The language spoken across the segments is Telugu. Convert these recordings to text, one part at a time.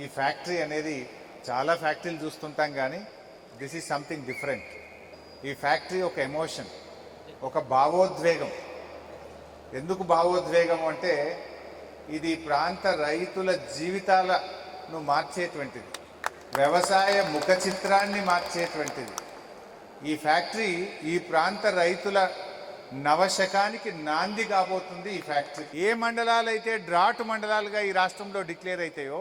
ఈ ఫ్యాక్టరీ అనేది చాలా ఫ్యాక్టరీలు చూస్తుంటాం కానీ దిస్ ఈజ్ సంథింగ్ డిఫరెంట్. ఈ ఫ్యాక్టరీ ఒక ఎమోషన్ ఒక భావోద్వేగం. ఎందుకు భావోద్వేగం అంటే ఇది ప్రాంత రైతుల జీవితాలను మార్చేటువంటిది. వ్యవసాయ ముఖ చిత్రాన్ని మార్చేటువంటిది. ఈ ఫ్యాక్టరీ ఈ ప్రాంత రైతుల నవశకానికి నాంది కాబోతుంది ఈ ఫ్యాక్టరీ. ఏ మండలాలు అయితే డ్రాట్ మండలాలుగా ఈ రాష్ట్రంలో డిక్లేర్ అవుతాయో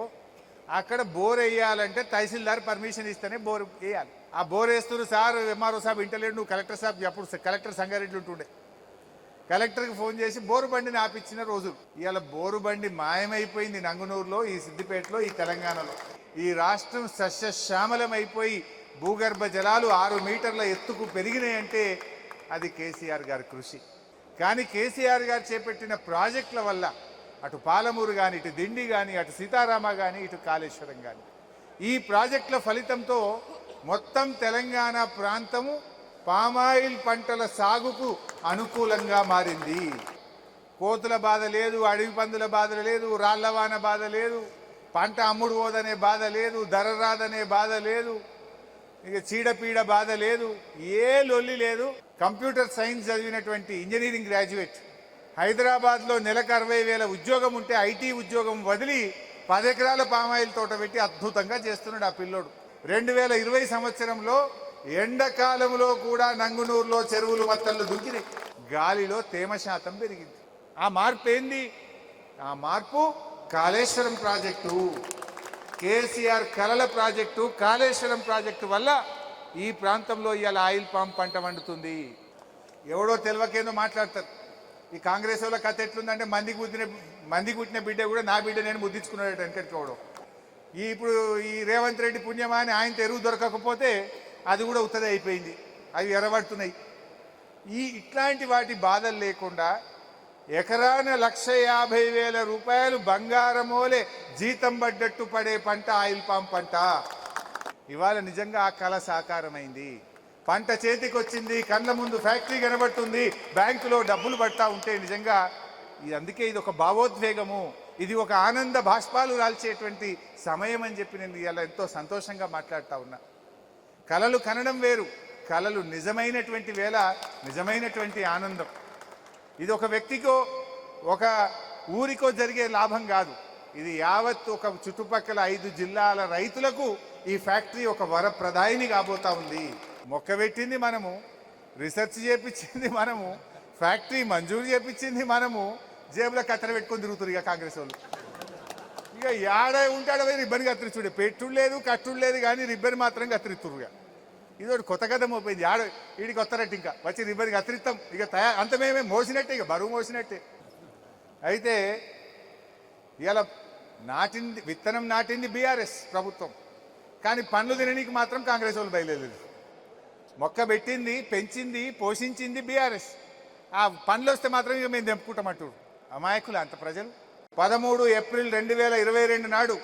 అక్కడ బోర్ వేయాలంటే తహసీల్దార్ పర్మిషన్ ఇస్తేనే బోర్ వేయాలి. ఆ బోర్ వేస్తున్నారు సార్ ఎంఆర్ఓ సాబ్ ఇంటలేడు నువ్వు కలెక్టర్ సాబ్ అప్పుడు కలెక్టర్ సంగారెడ్డి ఉంటుండే. కలెక్టర్కి ఫోన్ చేసి బోరు బండిని ఆపించిన రోజు. ఇవాళ బోరు బండి మాయమైపోయింది నంగునూరులో ఈ సిద్దిపేటలో ఈ తెలంగాణలో. ఈ రాష్ట్రం సస్యశ్యామలం అయిపోయి భూగర్భ జలాలు ఆరు మీటర్ల ఎత్తుకు పెరిగినాయంటే అది కేసీఆర్ గారి కృషి. కానీ కేసీఆర్ గారు చేపట్టిన ప్రాజెక్టుల వల్ల అటు పాలమూరు కానీ ఇటు దిండి కానీ అటు సీతారామ కానీ ఇటు కాళేశ్వరం కానీ ఈ ప్రాజెక్టుల ఫలితంతో మొత్తం తెలంగాణ ప్రాంతము పామాయిల్ పంటల సాగుకు అనుకూలంగా మారింది. కోతుల బాధ లేదు అడవి పందుల బాధ లేదు రాళ్ళవాన బాధ లేదు పంట అమ్ముడు పోదనే బాధ లేదు ధర రాదనే బాధ లేదు ఇక చీడపీడ బాధ లేదు ఏ లొల్లి లేదు. కంప్యూటర్ సైన్స్ చదివినటువంటి ఇంజనీరింగ్ గ్రాడ్యుయేట్ హైదరాబాద్లో నెలకు అరవై వేల ఉద్యోగం ఉంటే ఐటీ ఉద్యోగం వదిలి పదెకరాల పామాయిల్ తోట పెట్టి అద్భుతంగా చేస్తున్నాడు ఆ పిల్లోడు. రెండు వేల ఇరవై సంవత్సరంలో ఎండాకాలంలో కూడా నంగునూరులో చెరువులు మత్తళ్ళు దుంకినాయి గాలిలో తేమ శాతం పెరిగింది. ఆ మార్పు ఏంది? ఆ మార్పు కాళేశ్వరం ప్రాజెక్టు. కేసీఆర్ కలల ప్రాజెక్టు కాళేశ్వరం ప్రాజెక్టు వల్ల ఈ ప్రాంతంలో ఇవాళ ఆయిల్ పామ్ పంట వండుతుంది. ఎవడో తెలివకేందో మాట్లాడతారు. ఈ కాంగ్రెస్ వాళ్ళ కథ ఎట్లుందంటే మందికి పుట్టిన మందికి పుట్టిన బిడ్డ కూడా నా బిడ్డ నేను ముద్దించుకున్నాడు వెనకెట్టుకోవడం ఈ ఇప్పుడు ఈ రేవంత్ రెడ్డి పుణ్యమా అని ఆయన ఎరువు దొరకకపోతే అది కూడా ఉత్తది అయిపోయింది. అవి ఎరబడుతున్నాయి. ఈ ఇట్లాంటి వాటి బాధలు లేకుండా ఎకరాన లక్ష యాభై వేల రూపాయలు బంగారమోలే జీతం పడ్డట్టు పడే పంట ఆయిల్ పామ్ పంట. ఇవాళ నిజంగా ఆ కళ సాకారమైంది. పంట చేతికి వచ్చింది కళ్ళ ముందు ఫ్యాక్టరీ కనబడుతుంది బ్యాంకులో డబ్బులు పడతా ఉంటే నిజంగా ఇది అందుకే ఇది ఒక భావోద్వేగము ఇది ఒక ఆనంద బాష్పాలు రాల్చేటువంటి సమయం అని చెప్పి నేను ఇలా ఎంతో సంతోషంగా మాట్లాడుతూ ఉన్నా. కళలు కనడం వేరు కళలు నిజమైనటువంటి వేళ నిజమైనటువంటి ఆనందం. ఇది ఒక వ్యక్తికో ఒక ఊరికో జరిగే లాభం కాదు. ఇది యావత్ ఒక చుట్టుపక్కల ఐదు జిల్లాల రైతులకు ఈ ఫ్యాక్టరీ ఒక వరప్రదాయిని కాబోతా ఉంది. మొక్క పెట్టింది మనము రీసెర్చ్ చేపించింది మనము ఫ్యాక్టరీ మంజూరు చేపించింది మనము జేబులో కత్తెర పెట్టుకొని తిరుగుతారు ఇక కాంగ్రెస్ వాళ్ళు. ఇక ఏడ ఉంటాడో రిబ్బన్ కత్తిరిచుడే పెట్టుడు లేదు కట్టుడు లేదు కానీ రిబ్బన్ మాత్రం కత్తిరిస్తురు ఇక. ఇది ఒకటి కొత్త కథ మోపోయింది ఆడ వీడికి వస్తారట్టు ఇంకా. వచ్చి రిబ్బన్ కత్తిరిస్తాం. ఇక తయారు అంత మేమే మోసినట్టే ఇక బరువు మోసినట్టే. అయితే ఇలా నాటింది విత్తనం నాటింది బీఆర్ఎస్ ప్రభుత్వం. కానీ పండ్లు తిననీకి మాత్రం కాంగ్రెస్ వాళ్ళు బయలుదేరలేదు. మొక్క పెట్టింది పెంచింది పోషించింది బీఆర్ఎస్. ఆ పనులు వస్తే మాత్రం ఇక మేము తెంపుకుంటామంటారు అమాయకులు అంత ప్రజలు. పదమూడు ఏప్రిల్ రెండు వేల ఇరవై రెండు నాడు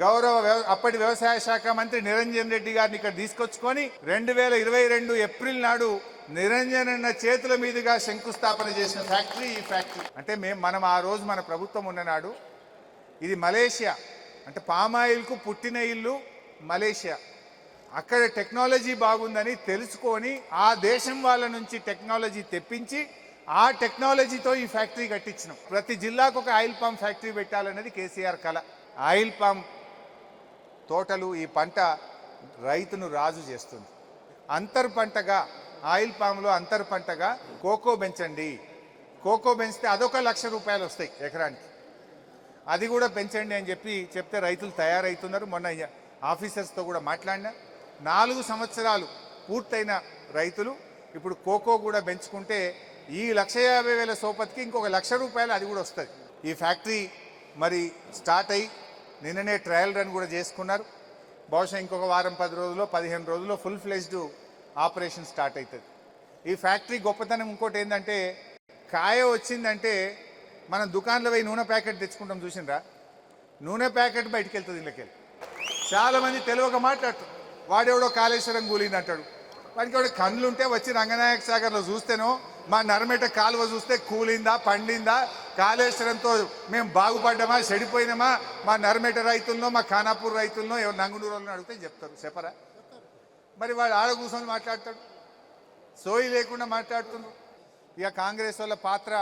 గౌరవ వ్యవ- అప్పటి వ్యవసాయ శాఖ మంత్రి నిరంజన్ రెడ్డి గారిని ఇక్కడ తీసుకొచ్చుకొని రెండు వేల ఇరవై రెండు ఏప్రిల్ నాడు నిరంజన్ అన్న చేతుల మీదుగా శంకుస్థాపన చేసిన ఫ్యాక్టరీ ఈ ఫ్యాక్టరీ. అంటే మేము మనం ఆ రోజు మన ప్రభుత్వం ఉన్ననాడు ఇది మలేషియా. అంటే పామాయిల్కు పుట్టిన ఇల్లు మలేషియా. అక్కడ టెక్నాలజీ బాగుందని తెలుసుకొని ఆ దేశం వాళ్ళ నుంచి టెక్నాలజీ తెప్పించి ఆ టెక్నాలజీతో ఈ ఫ్యాక్టరీ కట్టించినాం. ప్రతి జిల్లాకు ఒక ఆయిల్ పామ్ ఫ్యాక్టరీ పెట్టాలనేది కేసీఆర్ కళ ఆయిల్ పామ్ తోటలు ఈ పంట రైతును రాజు చేస్తుంది. అంతర్ పంటగా ఆయిల్ పామ్లో అంతర్ పంటగా కోకో పెంచండి. కోకో పెంచితే అదొక లక్ష రూపాయలు వస్తాయి ఎకరానికి. అది కూడా పెంచండి అని చెప్పి చెప్తే రైతులు తయారవుతున్నారు మొన్న ఆఫీసర్స్తో కూడా మాట్లాడినా. నాలుగు సంవత్సరాలు పూర్తయిన రైతులు ఇప్పుడు కోకో కూడా పెంచుకుంటే ఈ లక్ష యాభై వేల సోపతికి ఇంకొక లక్ష రూపాయలు అది కూడా వస్తుంది. ఈ ఫ్యాక్టరీ మరి స్టార్ట్ అయ్యి నిన్ననే ట్రయల్ రన్ కూడా చేసుకున్నారు. బహుశా ఇంకొక వారం పది రోజుల్లో పదిహేను రోజుల్లో ఫుల్ ఫ్లెజ్డ్ ఆపరేషన్ స్టార్ట్ అవుతుంది ఈ ఫ్యాక్టరీ గొప్పతనం ఇంకోటి ఏంటంటే కాయ వచ్చిందంటే మనం దుకాణంలో పోయి నూనె ప్యాకెట్ తెచ్చుకుంటాం చూసినరా? నూనె ప్యాకెట్ బయటికి వెళ్తుంది ఇళ్ళకెళ్ళి. చాలామంది తెలియక వాడెవడో కాళేశ్వరం కూలింది అంటాడు వాడికి ఎవడో కళ్ళు ఉంటే వచ్చి రంగనాయక సాగర్లో చూస్తేనో మా నరమేట కాలువ చూస్తే కూలిందా పండిందా? కాళేశ్వరంతో మేము బాగుపడ్డామా చెడిపోయినామా? మా నరమేట రైతుల్లో మా ఖానాపూర్ రైతుల్లో ఎవరు నంగునూరు వాళ్ళని అడిగితే చెప్తారు. చెప్పరా? మరి వాడు ఆడ కూర్చొని మాట్లాడతాడు. సోయి లేకుండా మాట్లాడుతున్నారు ఇక కాంగ్రెస్ వాళ్ళ పాత్ర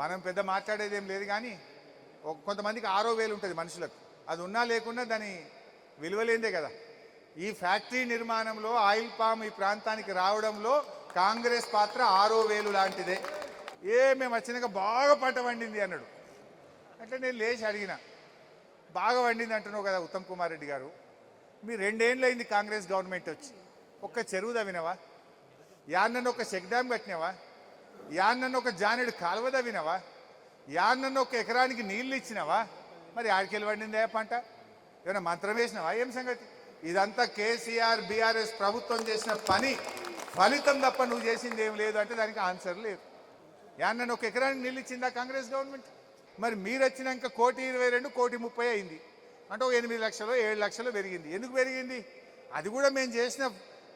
మనం పెద్ద మాట్లాడేది ఏం లేదు కానీ కొంతమందికి ఆరో వేలు ఉంటుంది మనుషులకు. అది ఉన్నా లేకున్నా దాని విలువలేందే కదా. ఈ ఫ్యాక్టరీ నిర్మాణంలో ఆయిల్ పామ్ ఈ ప్రాంతానికి రావడంలో కాంగ్రెస్ పాత్ర ఆరో వేలు లాంటిదే. ఏ మేము వచ్చినాక బాగా పంట వండింది అన్నాడు. అంటే నేను లేచి అడిగిన బాగా వండింది అంటున్నావు కదా ఉత్తమ్ కుమార్ రెడ్డి గారు. మీ రెండేళ్ళు అయింది కాంగ్రెస్ గవర్నమెంట్ వచ్చి. ఒక్క చెరువు తవ్వినవా? యాన్నను ఒక చెక్ డ్యామ్ కట్టినవా? యాన్నను ఒక జానెడు కాలువ తవ్వినవా? యాన్నను ఒక ఎకరానికి నీళ్ళు ఇచ్చినవా? మరి ఆడికెళ్ళి వండిందే పంట? ఏమైనా మంత్రం వేసినావా? ఏం సంగతి? ఇదంతా కేసీఆర్ బీఆర్ఎస్ ప్రభుత్వం చేసిన పని. ఫలితం తప్ప నువ్వు చేసింది ఏం లేదు అంటే దానికి ఆన్సర్ లేదు. యాన్నను ఒక ఎకరానికి నిలిచిందా కాంగ్రెస్ గవర్నమెంట్? మరి మీరు వచ్చినాక కోటి ఇరవై రెండు కోటి ముప్పై అయింది. అంటే ఒక ఎనిమిది లక్షలు ఏడు లక్షలు పెరిగింది. ఎందుకు పెరిగింది? అది కూడా మేము చేసిన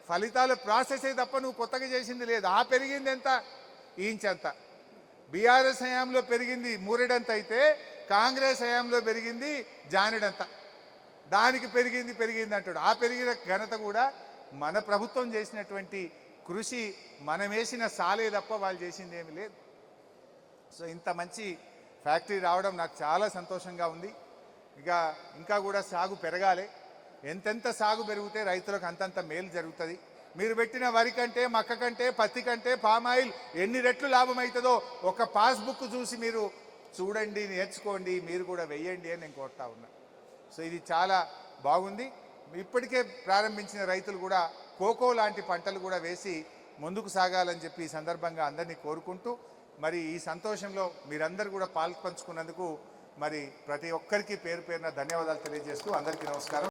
ఫలితాల ప్రాసెసే తప్ప నువ్వు కొత్తగా చేసింది లేదు. ఆ పెరిగింది ఎంత? ఇంచంత బీఆర్ఎస్ హయాంలో పెరిగింది మూరెడంత అయితే కాంగ్రెస్ హయాంలో పెరిగింది జానెడంత. దానికి పెరిగింది పెరిగింది అంటాడు. ఆ పెరిగిన ఘనత కూడా మన ప్రభుత్వం చేసినటువంటి కృషి మనం వేసిన సాలే తప్ప వాళ్ళు చేసింది ఏమీ లేదు. సో ఇంత మంచి ఫ్యాక్టరీ రావడం నాకు చాలా సంతోషంగా ఉంది. ఇక ఇంకా కూడా సాగు పెరగాలి. ఎంతెంత సాగు పెరిగితే రైతులకు అంతంత మేలు జరుగుతుంది. మీరు పెట్టిన వరి కంటే మక్క కంటే పత్తి కంటే పామాయిల్ ఎన్ని రెట్లు లాభం అవుతుందో ఒక పాస్బుక్ చూసి మీరు చూడండి నేర్చుకోండి మీరు కూడా వెయ్యండి అని నేను కోరుతా ఉన్నా. సో ఇది చాలా బాగుంది. ఇప్పటికే ప్రారంభించిన రైతులు కూడా కోకో లాంటి పంటలు కూడా వేసి ముందుకు సాగాలని చెప్పి ఈ సందర్భంగా అందరినీ కోరుకుంటూ మరి ఈ సంతోషంలో మీరందరూ కూడా పాల్పంచుకున్నందుకు మరి ప్రతి ఒక్కరికి పేరు పేరున ధన్యవాదాలు తెలియజేస్తూ అందరికీ నమస్కారం.